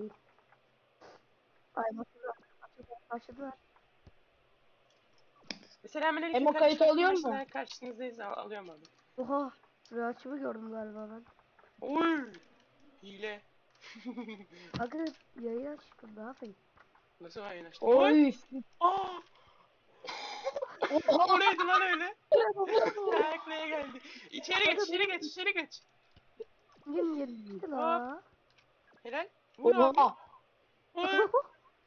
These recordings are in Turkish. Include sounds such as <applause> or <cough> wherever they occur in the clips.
Ay başladılar. Başladılar. Selamünaleyküm. Emo kayıt kardeşler. alıyor mu? Arkadaşlar, Karşınızdayız. Al alıyorum abi. Oha. Rüyaçımı gördüm galiba ben. Oy. Hile. <laughs> Aga yayın açtım ne yapayım? Nasıl yayın açtın? Oy. Aa. <laughs> o neydi lan öyle? Taklaya geldi. İçeri geç, içeri geç, içeri geç. Gün yetti la. Helal. Abi. Oha. Oy.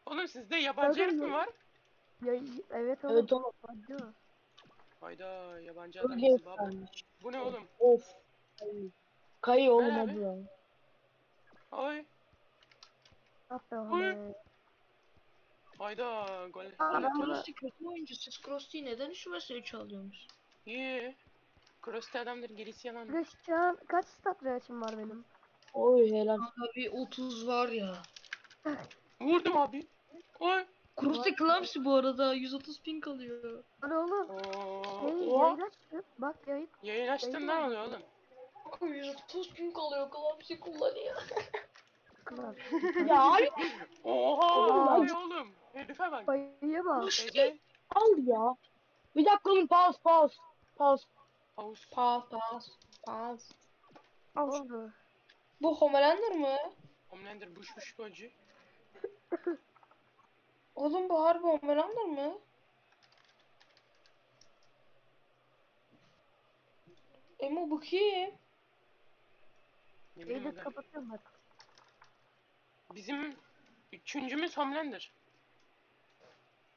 Oğlum sizde yabancı herif mi var? Ya, evet oğlum. Evet oğlum. Hadi. Hayda yabancı adam bizi baba. Bu ne oğlum? Of. Kayı. Kayı oğlum Ver abi. hadi lan. Ah be Oy. oğlum. Hayda gol. Bunu- Krusty kötü oyuncu. Siz Krusty'yi neden şu mesleği çalıyorsunuz? İyi. Krosti adamdır gerisi yalan. Şu an kaç stat rüyaçım var benim? Oy helal. Abi 30 var ya. Vurdum abi. Oy. Krusty Clumsy bu arada 130 ping alıyor. Hadi oğlum. Oo. Yayın, açtım. Bak yayın. Yayın açtın ne oluyor oğlum? 130 ping alıyor Clumsy kullanıyor. <laughs> Ya abi Oha. Oluyor oğlum? Herife bak. Bayıya bak. Ece. al ya. Bir dakika oğlum pause pause. Pause. Aus. Pas pas pas. Ne oldu? Bu Homelander mı? Homelander buş buş golcü. <laughs> Oğlum bu harbi Homelander mı? Emo bu kim? Ne bileyim ben. kapatıyorum bak. Bizim üçüncümüz Homelander.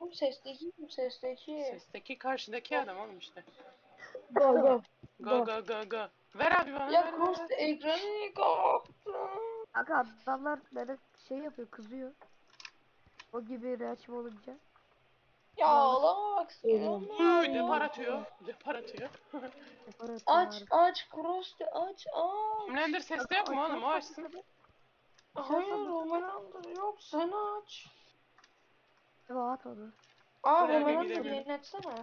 Oğlum sesteki kim sesteki? Sesteki karşıdaki adam oğlum işte. Go go. Go go go go. Ver abi bana. Ya ver, ver. ekranı kapattı. Aga adamlar böyle şey yapıyor kızıyor. O gibi reaksiyon olunca. Ya ağlama bak Oğlum. Uy, depar atıyor. Depar atıyor. Yapar Aç atıyor. aç Krusty aç aç. Homelander seste yok mu oğlum? O açsın. Hayır Homelander yok sen aç. Rahat onu. Aa Homelander yayın açsana.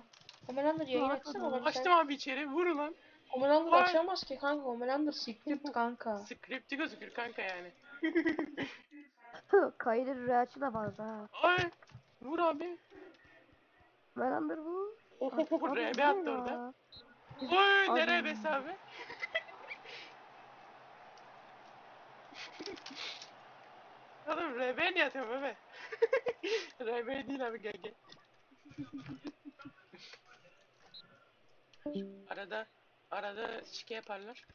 Homelander yayın bak Açtım sen. abi içeri. Vur lan. Homelander Ay. açamaz ki kanka Homelander script <laughs> kanka. Script'i gözükür kanka yani. <laughs> Kaydı reaksiyon da fazla ha. Ay. Vur abi. Merandır bu. Oho Abi bu RB ne attı ya? orada. Oy Abi. ne RB'si abi? Oğlum RB niye atıyorum bebe? <laughs> RB değil abi gel gel. arada arada şike yaparlar.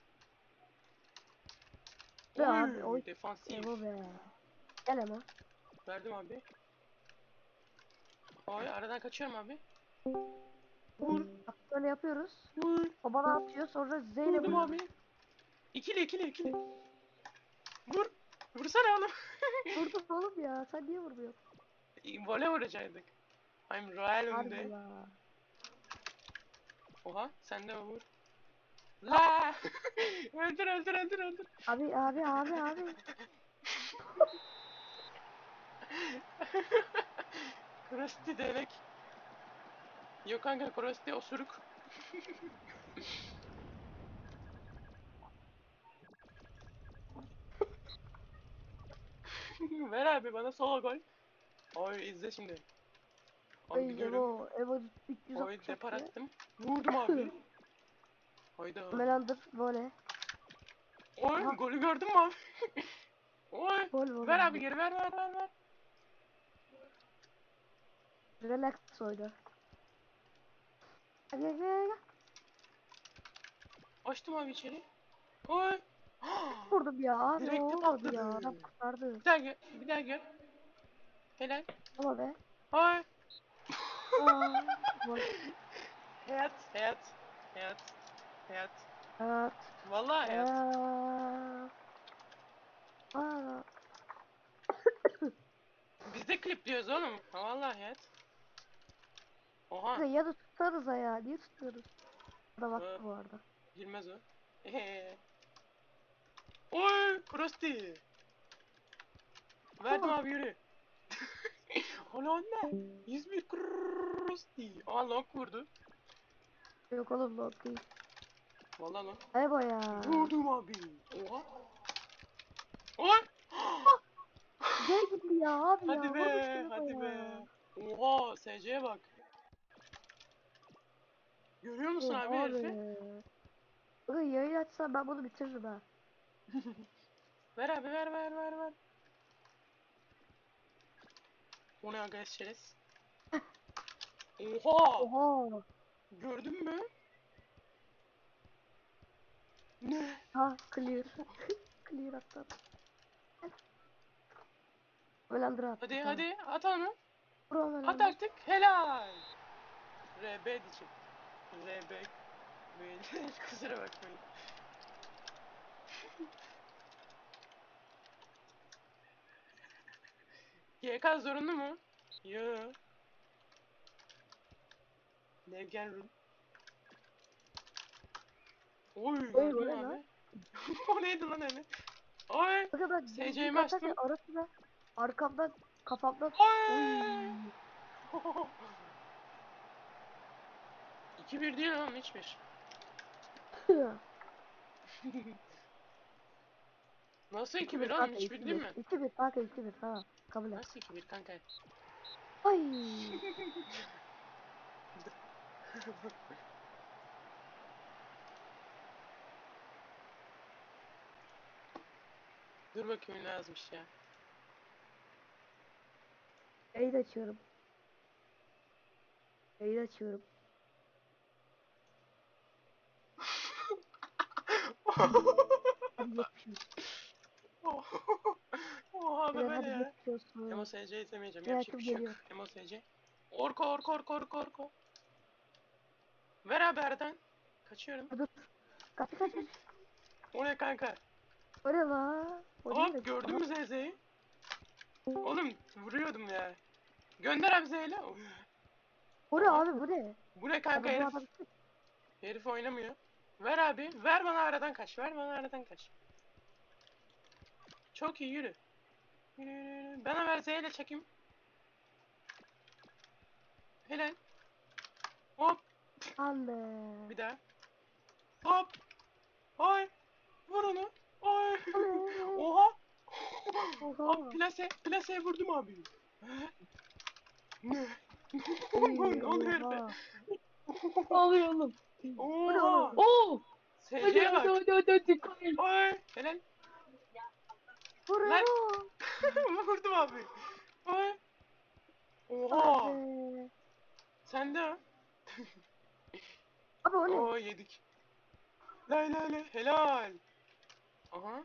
Be abi, oy. defansif. Ne bu be. Gel ama. Verdim abi. Oy aradan kaçıyorum abi. Bak böyle yapıyoruz. Vur. O bana atıyor sonra Zeynep Vurdum abi. İkili ikili ikili. Vur. Vursana oğlum. <laughs> Vurdun oğlum ya. Sen niye vurmuyorsun? Vole vuracaktık. I'm royal önde. Oha sen de vur. La! öldür öldür öldür öldür. Abi abi abi abi. Krusty denek. Yok kanka Krusty osuruk. Ver abi bana solo gol. Oy izle şimdi. Abi Ay biliyorum. Evo. Evo 360 Oy depar attım. Vurdum abi. Hayda. Melandır böyle. Oy Aha. golü gördün mü abi? <laughs> Oy. Gol var. Ver abi geri ver ver ver ver. Relax oyna. Gel gel gel. Açtım abi içeri. Oy. <gasps> Vurdum ya. Abi Direkte olmadı ya. Adam kurtardı. bir daha gel. Bir daha gel. Helal. Ama be. Oy. <laughs> Gol. Hayat. Hayat. Hayat. Hayat. Evet. Vallahi hayat. Aa. Aa. Biz de klipliyoruz oğlum. Ha, Vallahi hayat. Oha. Ya, ya da tutarız ha ya. Niye tutuyoruz? Da baktı Evet. bu arada. Girmez o. Ehe. Oy. Krusty. Verdim abi yürü. <laughs> Ne? 101 Krusty. Aa long vurdu. Yok oğlum yok değil. Vallahi long. Ay bu ya. Vurdum abi. Oha. Oy. ya abi ya. Hadi vurmuş be, hadi ya. be. Oha, SC'ye bak. Görüyor musun abi Oha herifi? be. Aga yayın açsam ben bunu bitiririm ha. <laughs> Ver abi, ver, ver, ver, ver. O ne aga eşeriz? <laughs> Oha! Oha. Gördün mü? Ne? Ha clear. <laughs> clear hatta. Ölendir at. Hadi hadi at onu. Vur At artık. Helal. RB diyecek. RB. <laughs> Kusura bakmayın. <laughs> GK zorunlu mu? Yo. Nevgen Rum. Oy, Oy, bu ne lan? <laughs> o neydi lan öyle? Oy. Aga bak. SC'yi açtın? atarken Arasında arkamdan kafamdan. Oy. Oy. 2-1 değil lan <laughs> 3-1. Nasıl 2-1 oğlum? Kanka, 3-1 değil mi? 2-1 kanka 2-1 tamam. Kabul et. Nasıl 2-1 kanka? Ay. <laughs> Dur bakayım ne yazmış ya. Yayın açıyorum. Yayın açıyorum. Yapışım. Oha be böyle ya. Emo SC izlemeyeceğim. Yapacak bir şey yok. Emo SC. Orko orko orko orko orko. Ver aradan. Kaçıyorum. Dur. Kaç kaç. O ne kanka? O ne la? O gördün mü ZZ'yi? Oğlum vuruyordum ya. Gönder abi O ne abi bu ne? Bu ne kanka bu herif? adam Herif oynamıyor. Ver abi. Ver bana aradan kaç. Ver bana aradan kaç. Çok iyi yürü. Yürü, yürü, yürü. Bana ver Z ile çekeyim. Helal. Hop. Be. Bir daha. Hop. Ay. Vur onu. Ay. Oha. Oha. Abi plase. Plaseye vurdum abi. Ne? <laughs> Oy, ne oluyor be? oha. Ne <laughs> oluyor oğlum? Oha. Oo! Hadi SC'ye hadi bak. hadi hadi hadi. koyun. Ay. Helal. Vuruyor. <laughs> Vurdum abi. Ay. Oha. Abi. Sen de o. Abi o ne? Oo yedik. Lay lay lay. Helal. Aha.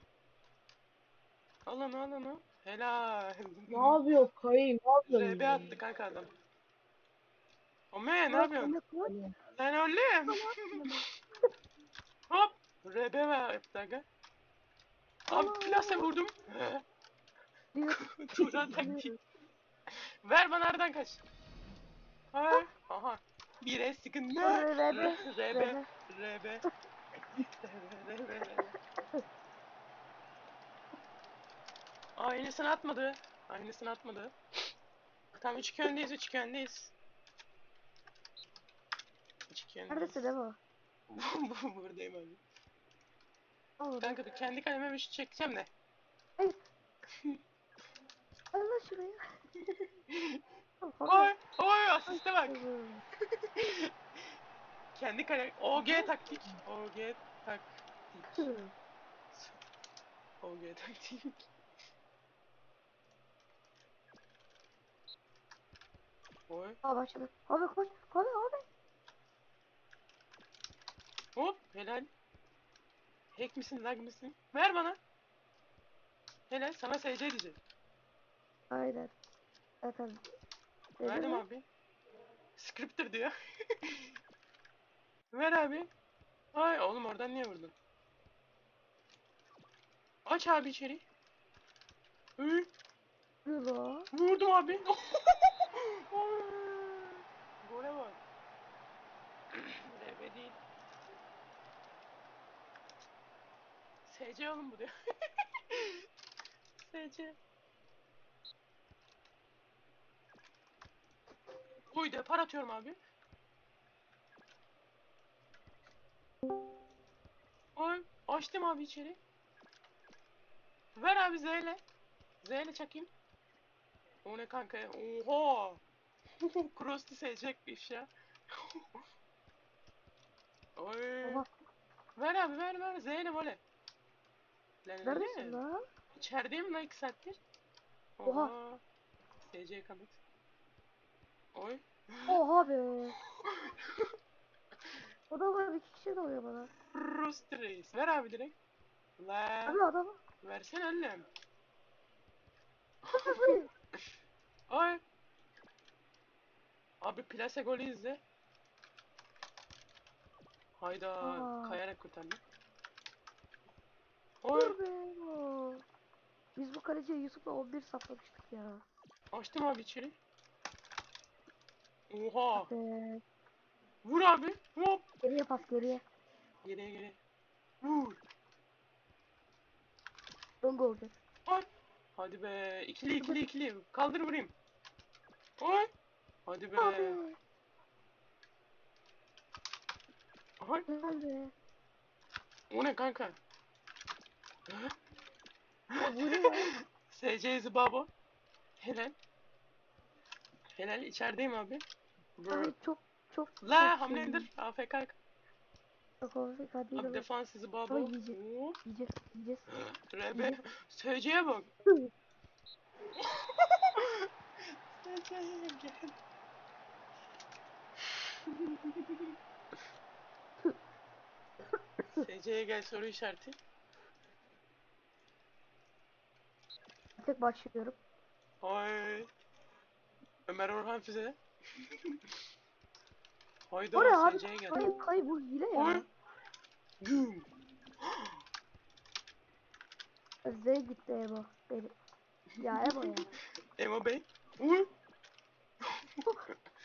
Al onu al onu. Helal. Ne yapıyor kayın? Ne yapıyorsun? RB attı kanka adam. Ome ne yapıyorsun? Lan <laughs> oğlum. Hop. RB ver yaptı aga. Abi plase vurdum. Turan <laughs> taktik. Ver bana aradan kaç. Hay. Aha. Bire sıkıntı. RB. RB. RB. Aynısını atmadı. Aynısını atmadı. Tamam 3 2 öndeyiz 3 2 öndeyiz. 3 2 öndeyiz. Neredesin Emo? <laughs> Buradayım abi. Oğlum. Kanka bir kendi kaleme bir şut çekeceğim de. Allah şuraya. <laughs> Oy oy asiste bak. <laughs> kendi kale OG taktik. OG taktik. OG taktik. Oy. Aa başladı. Abi koş. Abi abi. Hop helal. Hack misin lag misin? Ver bana. Helal sana SC diyecek. Aynen. Zaten. Verdim abi. Scripter diyor. <laughs> Ver abi. Ay oğlum oradan niye vurdun? Aç abi içeri. Hı, vurdum abi. <laughs> Ay, Gole bak. RB değil. SC oğlum bu diyor. <laughs> SC. Uy depar atıyorum abi. Oy açtım abi içeri. Ver abi Z ile. Z ile çakayım. O ne kanka? Oha! Krusty sevecekmiş ya. <laughs> Oy. Oha. Ver abi ver ver. Zeynep öyle. Lan Neredesin öyle. lan? İçerideyim lan 2 saattir. Oha. Oha. SC kanıt. Oy. Oha be. <laughs> O da var iki kişi de oluyor bana. Rust Reis. Ver abi direkt. La. Abi adam. Versene annem. <laughs> Hadi. Oy. Abi plase golü izle. Hayda. Aa. Kayarak kurtardı. Oy. Dur be. o. Biz bu kaleciye Yusuf'la 11 saplamıştık ya. Açtım abi içeri. Oha. Be. Vur abi. Hop. Geriye pas geriye. Geriye geriye. Vur. Dön gol olacak. Hadi be. İkili ikili ikili. Kaldır vurayım. Oy. Hadi be. Abi. Helal be. O ne kanka? Ya bu ne ya? <laughs> SC Zibabo. Helal. Helal içerideyim abi. Brr. Abi çok çok La hamle indir. AFK. Hadi Abi de defans Zibabo. Ay, yiyecek. Hop. yiyeceğiz yiyeceğiz. <gasps> Rebe. SC'ye bak. SC'ye <laughs> gel. SC'ye gel soru işareti. Tek başlıyorum. Ay. Ömer Orhan Füze. Hayda Oraya abi SC'ye gel. kay, kay bu hile Oy. ya. Güm. Z gitti Ebo. Beni. Ya Ebo ya. Emo Bey. Uy. <laughs>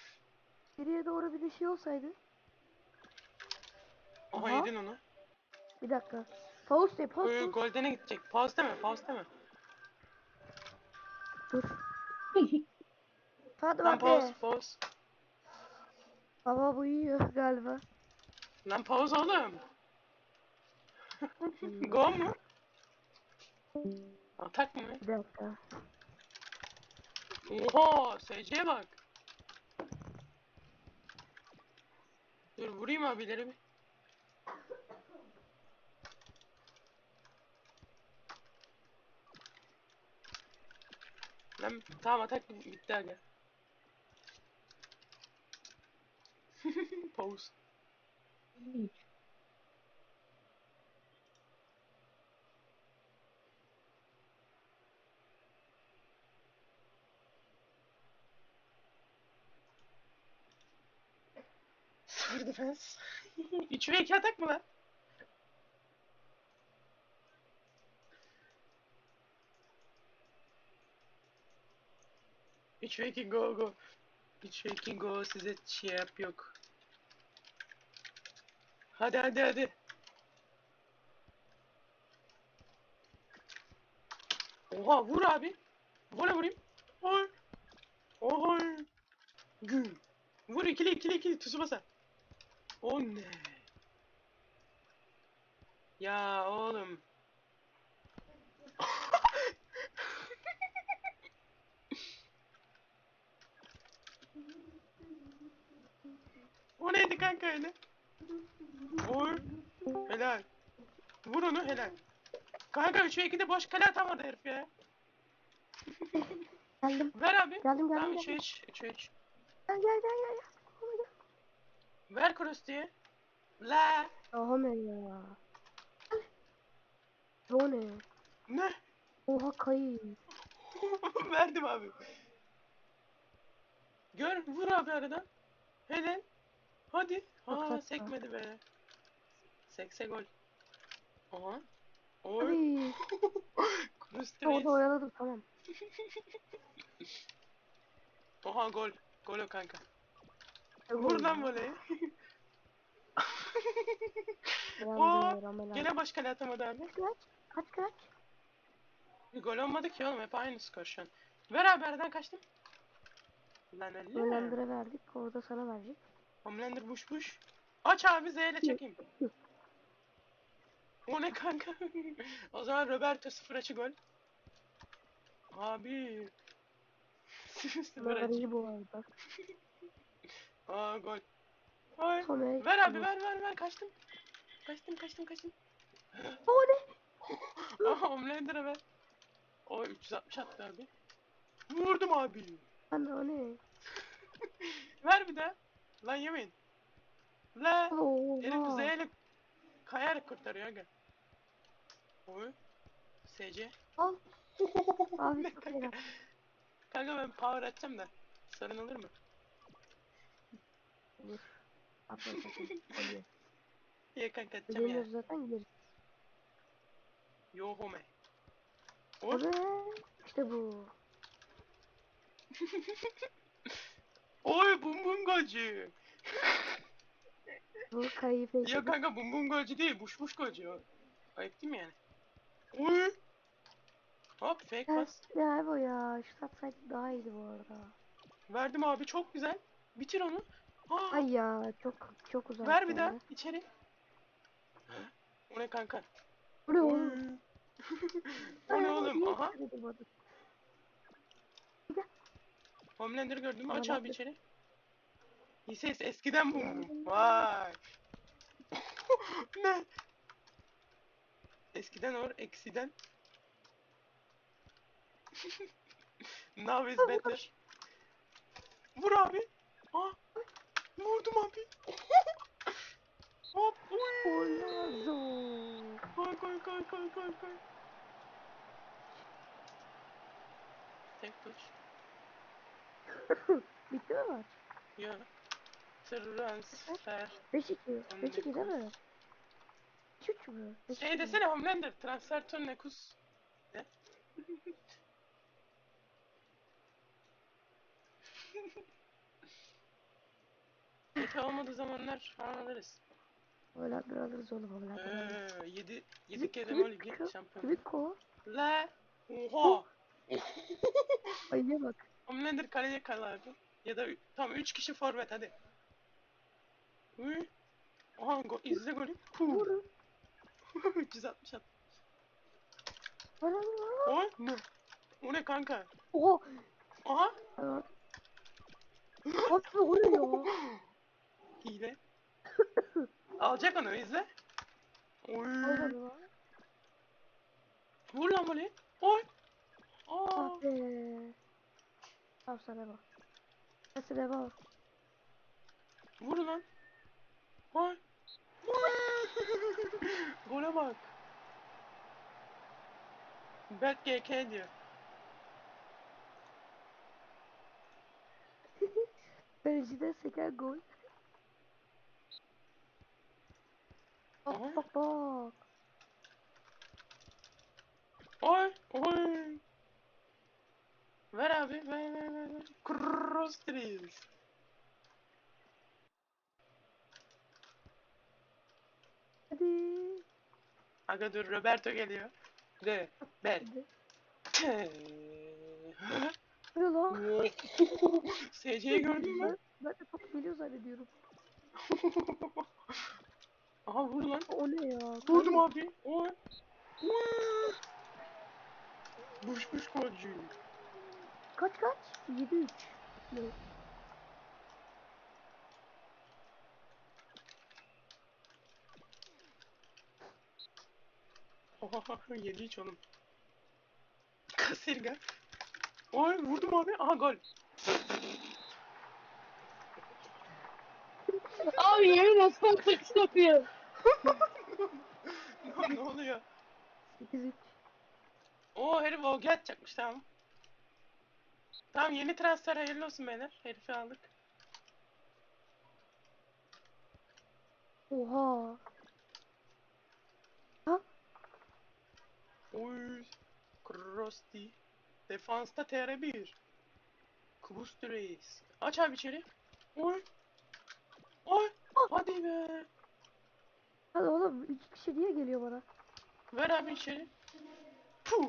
Geriye doğru bir de şey olsaydı. Aha Aha. yedin onu. Bir dakika. Faust de pause. Golden'e gidecek. Pause deme, pause deme. Dur. <laughs> Hadi Lan bak pause, be. pause. Baba bu yiyor galiba. Lan pause oğlum. <laughs> Go mu? Atak mı? Bir dakika. Oha, SC'ye bak. Dur vurayım abileri bir. Lan tamam atak bitti aga. <laughs> Pause. Sıfır defense. 3 ve 2 atak mı lan? Üç ve iki go go. Üç ve iki go size şey yap yok. Hadi hadi hadi. Oha vur abi. Vura vurayım. Oy. Oy. Güm. Vur ikili ikili ikili Tsubasa. O ne? Ya oğlum. o neydi kanka öyle? Vur. Helal. Vur onu helal. Kanka 3'e 2'de boş kale atamadı herif ya. Geldim. Ver abi. Geldim Tamam geldim. 3'e geldim. 3. 3'e 3. Gel gel gel gel. gel. Ver Krusty'ye. La. Oha ne ya. O ne? Ne? Oha kayı. <laughs> Verdim abi. Gör vur abi aradan. Helal. Hadi. Aa saçma. sekmedi be. Sekse gol. Aha. Oy. <laughs> Krusty Orada Reis. oyaladım tamam. Oha gol. Gol o kanka. Vur lan voleyi. <laughs> Gene baş kale atamadı abi. Kaç kaç kaç. Bir gol olmadı ki oğlum hep aynı skor şu an. Aradan kaçtım. Lan elle. Rolander'e verdik. Orada sana verecek. Homelander buş buş. Aç abi Z ile çekeyim. O ne kanka? <laughs> o zaman Roberto sıfır açı gol. Abi. <laughs> Sıfır Bunlar aç. iyi bu arada. Aa gol. Oy. Sonra Ver abi ver ver ver kaçtım. Kaçtım kaçtım kaçtım. O ne? <laughs> Aha Homelander'a ver. O 360 attı abi. Vurdum abi. Anne o ne? <laughs> Ver bir daha. Lan yemeyin. La. Herif Oha. Z'yle kayarak kurtarıyor aga. Oy. SC. Al. <laughs> Abi çok kanka? ben power atacağım da. Sorun olur mu? Olur. Atma sakın. Oluyor. İyi kanka atacağım ya. Geliyoruz zaten geri. Yo home. Oy. Evet. İşte bu. <laughs> Oy bum bum golcü. Bu kayıp Ya kanka bum bum golcü değil. Buş buş o. Ayıp değil mi yani? Oy. Hop fake Ya, pass. ya bu ya. Şu atsaydık daha iyiydi bu arada. Verdim abi çok güzel. Bitir onu. Ay ya çok çok uzak. ver bir ya. daha içeri. O ne kanka? Bu ne oğlum? <laughs> o Ay, ne oğlum? Aha. Homelander'ı gördün mü? Aç abi içeri. İyi ses eskiden bum bum. Vay. <laughs> ne? Eskiden or, eksiden. <laughs> Now is better. Vur abi. Aa. Vurdum abi. Hop. Uy. Olazo. Koy koy koy koy koy koy. Tek tuş. <laughs> Bitti mi maç? Ya. Transfer. 5-2. Sen 5-2 değil de mi? 3 mü? 5-2 Şey desene Homelander. Transfer Turnekus. Ne? <laughs> Mete olmadığı zamanlar falan alırız. Hollander alırız oğlum Hollander alırız. Eee 7 7 Bizim kere Twitch Ligi kı- şampiyon. Twitco. La. Oha. Ayıya bak. Homelander kaleye kalardı. Ya da tam 3 kişi forvet hadi. Uy. Aha go izle golü. Puh. Vurun. 360 at. O ne? O ne kanka? Oha. Aha. Evet. Abi o ne ya? Hile. Alacak onu izle. Oy. Vur lan voleyi. Oy. Aa. Ah be. Tamam sana bak. Nasıl devam? Vur lan. Oy. <laughs> Gole bak. Berk GK diyor. <laughs> Derecede seken gol. Bak bak bak. Oy. Oy. Ver abi. Ver ver ver. ver. Cross trees. Hadi. Aga dur Roberto geliyor. De. Ben. <laughs> Ne lan? SC'yi <laughs> gördün mü? Ben, de top geliyor zannediyorum. <laughs> Aha vur lan. O ne ya? Vurdum abi. Oy. Buş buş golcü. Kaç kaç? 7-3. Ne? Oha yedi oğlum. Kasirga. Oy vurdum abi. Aha gol. Abi yemin olsun sekiz yapıyor. ne oluyor? 8-3. Oo herif OG atacakmış tamam. Tamam yeni transfer hayırlı olsun beyler. Herifi aldık. Oha. Ha? Oy. Krusty. Defansta TR1. Kubus Reis. Aç abi içeri. Oy. Oy. Hadi be. Hadi oğlum 2 kişi niye geliyor bana? Ver abi içeri. Puh.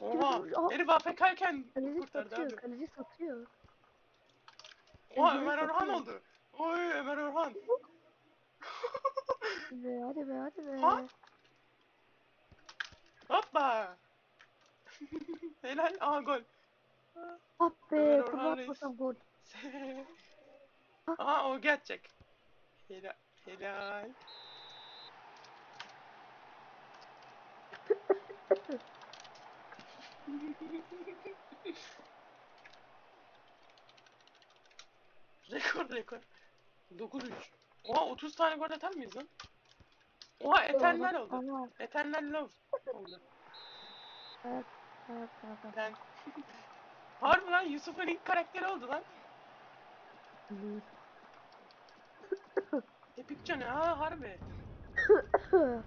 Oha. Aa. Herif AFK'yken Kaleci kurtardı satıyor, abi. kaleci satıyor. Oha Ömer Orhan oldu. Oy Ömer Orhan. Hadi be, hadi be, hadi be. Ha? Hoppa. <laughs> Helal. Aha gol. Ah Ömer be Orhan kurban Reis. atmasam gol. <laughs> Aa o gerçek. Helal. Helal. <laughs> rekor rekor. 9-3. Oha 30 tane gol atar mıyız lan? Oha Eternal oldu. Ama Eternal Love oldu. evet evet evet. Ben... Harbi lan Yusuf'un ilk karakteri oldu lan. Epic Can'ı ha harbi. <coughs>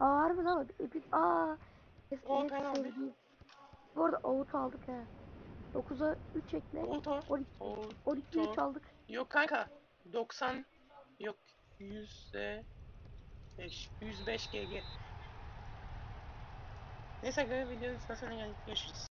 Aa harbi lan epik aa. Eski penaltı. sevdiğim. Bu arada out aldık he. 9'a 3 ekle. Oto. 12 O 12'ye 3 aldık. Yok kanka. 90 yok 100 5 105 GG. Neyse kanka videonun sonuna geldik. Görüşürüz.